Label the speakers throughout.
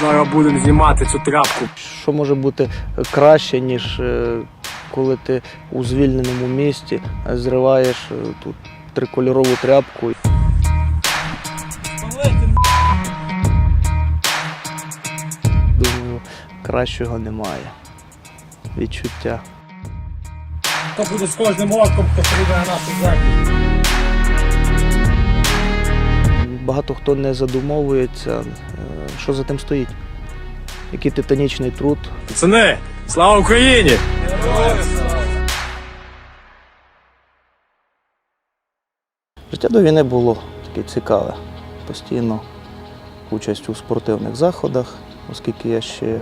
Speaker 1: Зараз будемо знімати цю тряпку.
Speaker 2: Що може бути краще, ніж е, коли ти у звільненому місті зриваєш е, тут трикольорову тряпку. Думаю, кращого немає. Відчуття.
Speaker 1: То буде з кожним роком, хто прийде на нашу землю.
Speaker 2: Багато хто не задумовується, е, що за тим стоїть. Який титанічний труд,
Speaker 1: Пацани, слава Україні!
Speaker 2: Життя до війни було таке цікаве. Постійно участь у спортивних заходах, оскільки я ще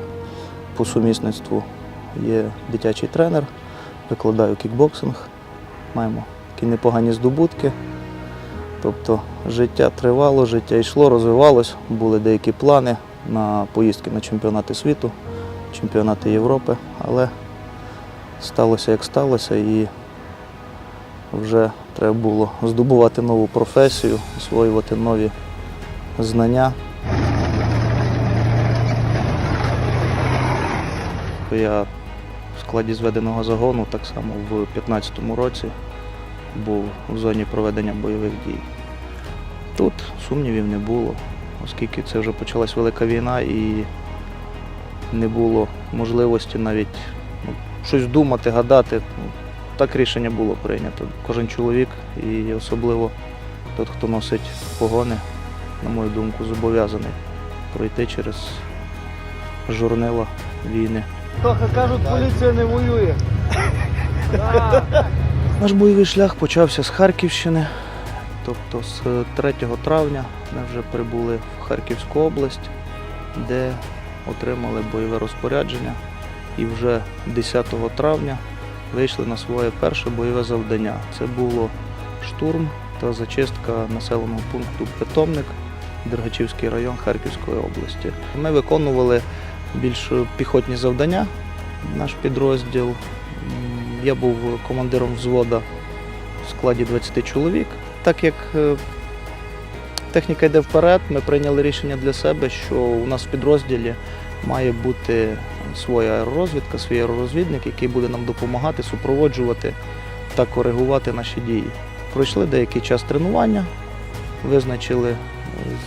Speaker 2: по сумісництву є дитячий тренер, викладаю кікбоксинг, маємо такі непогані здобутки. Тобто життя тривало, життя йшло, розвивалось, були деякі плани на поїздки на чемпіонати світу, чемпіонати Європи, але сталося як сталося і вже треба було здобувати нову професію, освоювати нові знання. Я в складі зведеного загону так само в 2015 році був в зоні проведення бойових дій. Тут сумнівів не було, оскільки це вже почалась велика війна і не було можливості навіть ну, щось думати, гадати. Ну, так рішення було прийнято. Кожен чоловік і особливо тот, хто носить погони, на мою думку, зобов'язаний пройти через журнила війни.
Speaker 3: Тоха кажуть, поліція не воює.
Speaker 2: Наш бойовий шлях почався з Харківщини, тобто з 3 травня ми вже прибули в Харківську область, де отримали бойове розпорядження і вже 10 травня вийшли на своє перше бойове завдання. Це було штурм та зачистка населеного пункту Питомник, Дергачівський район Харківської області. Ми виконували більш піхотні завдання. Наш підрозділ. Я був командиром взвода в складі 20 чоловік. Так як е, техніка йде вперед, ми прийняли рішення для себе, що у нас в підрозділі має бути своя аеророзвідка, свій аеророзвідник, який буде нам допомагати, супроводжувати та коригувати наші дії. Пройшли деякий час тренування, визначили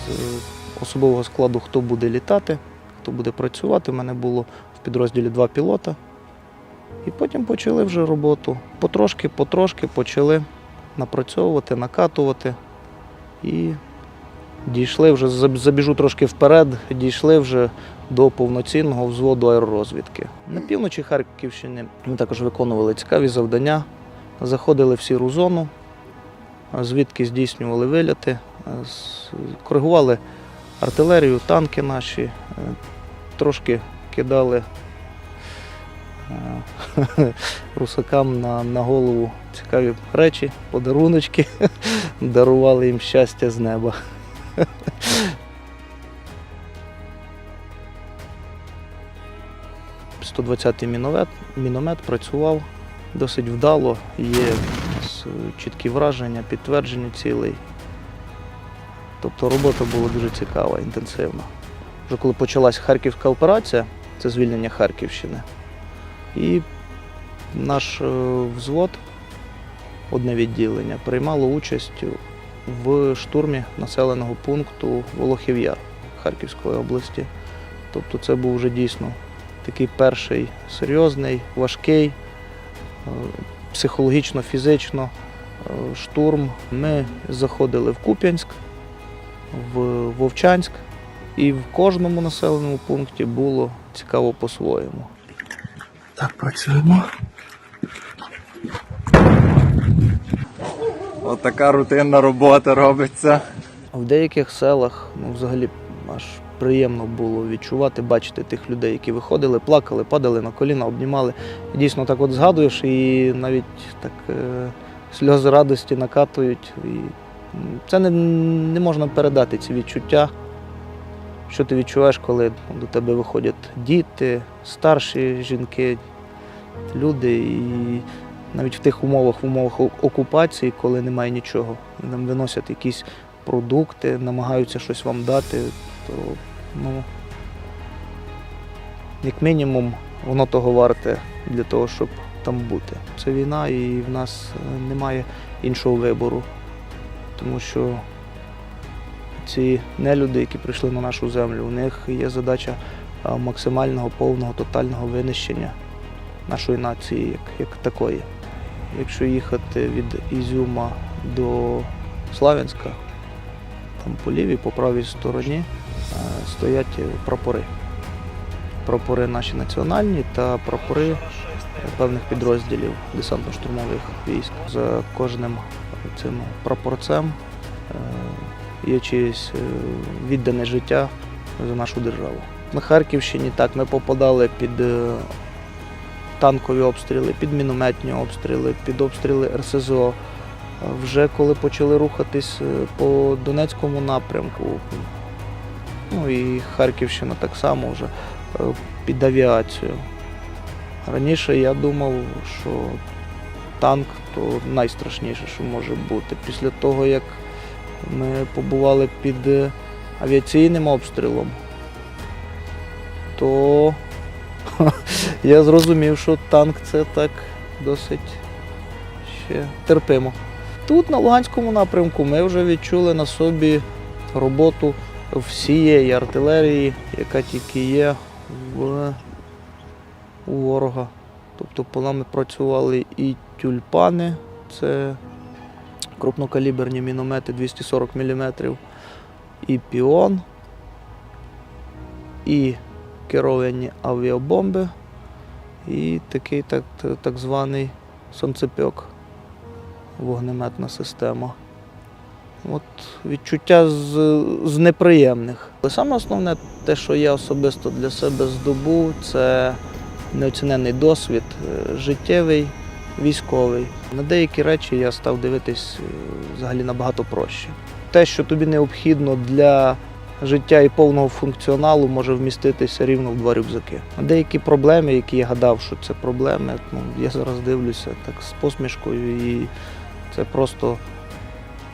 Speaker 2: з особового складу, хто буде літати, хто буде працювати. У мене було в підрозділі два пілота. І потім почали вже роботу. Потрошки, потрошки почали напрацьовувати, накатувати. І дійшли вже, забіжу трошки вперед, дійшли вже до повноцінного взводу аеророзвідки. На півночі Харківщини ми також виконували цікаві завдання, заходили в сіру зону, звідки здійснювали виляти, коригували артилерію, танки наші, е, трошки кидали русакам на, на голову цікаві речі, подаруночки, дарували їм щастя з неба. 120-й міномет, міномет працював досить вдало, є е, чіткі враження, підтвердження цілей. Тобто робота була дуже цікава, інтенсивна. Вже коли почалась Харківська операція, це звільнення Харківщини, і наш е, взвод, одне відділення, приймало участь в штурмі населеного пункту Волохів Яр Харківської області. Тобто це був вже дійсно такий перший серйозний, важкий, е, психологічно, фізично е, штурм. Ми заходили в Куп'янськ, в Вовчанськ, і в кожному населеному пункті було цікаво по-своєму. Так, працюємо.
Speaker 4: От така рутинна робота робиться.
Speaker 2: В деяких селах ну, взагалі аж приємно було відчувати, бачити тих людей, які виходили, плакали, падали на коліна, обнімали. І дійсно так от згадуєш і навіть так е, сльози радості накатують. І це не, не можна передати ці відчуття. Що ти відчуваєш, коли до тебе виходять діти, старші жінки, люди, і навіть в тих умовах, в умовах окупації, коли немає нічого, нам виносять якісь продукти, намагаються щось вам дати, то ну, як мінімум, воно того варте для того, щоб там бути. Це війна, і в нас е, немає іншого вибору, тому що ці нелюди, які прийшли на нашу землю, у них є задача максимального, повного, тотального винищення нашої нації як, як такої. Якщо їхати від Ізюма до Славянська, там по лівій, по правій стороні е, стоять прапори. Прапори наші національні та прапори певних підрозділів десантно-штурмових військ. За кожним цим прапорцем е, є чиєсь е, віддане життя за нашу державу. На Харківщині так ми попадали під е, танкові обстріли, під мінометні обстріли, під обстріли РСЗО. Вже коли почали рухатись е, по Донецькому напрямку, ну і Харківщина так само вже під авіацію. Раніше я думав, що танк то найстрашніше, що може бути. Після того, як ми побували під е, авіаційним обстрілом, то я зрозумів, що танк це так досить ще терпимо. Тут, на Луганському напрямку, ми вже відчули на собі роботу всієї артилерії, яка тільки є в, у ворога. Тобто по нами працювали і тюльпани, це крупнокаліберні міномети 240 мм, і піон, і керовані авіабомби, і такий так, так званий сонцепьок вогнеметна система. От відчуття з, з неприємних. Але саме основне, те, що я особисто для себе здобув, це неоцінений досвід, е, життєвий, військовий. На деякі речі я став дивитись е, взагалі набагато проще. Те, що тобі необхідно для життя і повного функціоналу, може вміститися рівно в два рюкзаки. А деякі проблеми, які я гадав, що це проблеми, ну, я зараз дивлюся так з посмішкою і це просто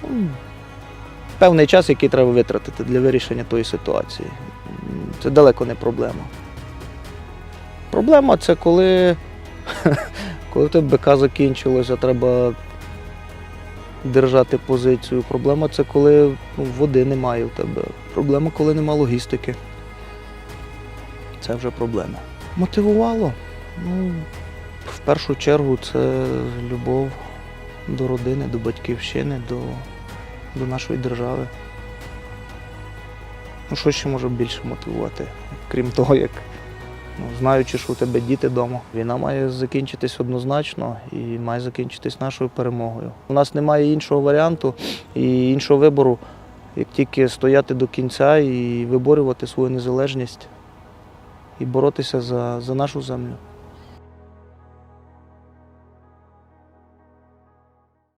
Speaker 2: ну, певний час, який треба витратити для вирішення тої ситуації. Це далеко не проблема. Проблема це коли, коли в тебе БК закінчилося, треба держати позицію. Проблема це коли ну, води немає в тебе. Проблема, коли нема логістики. Це вже проблема. Мотивувало. Ну, в першу чергу це любов до родини, до батьківщини, до, до нашої держави. Ну, що ще може більше мотивувати, крім того, як знаючи, що у тебе діти вдома. Війна має закінчитись однозначно і має закінчитись нашою перемогою. У нас немає іншого варіанту і іншого вибору, як тільки стояти до кінця і виборювати свою незалежність і боротися за, за нашу землю.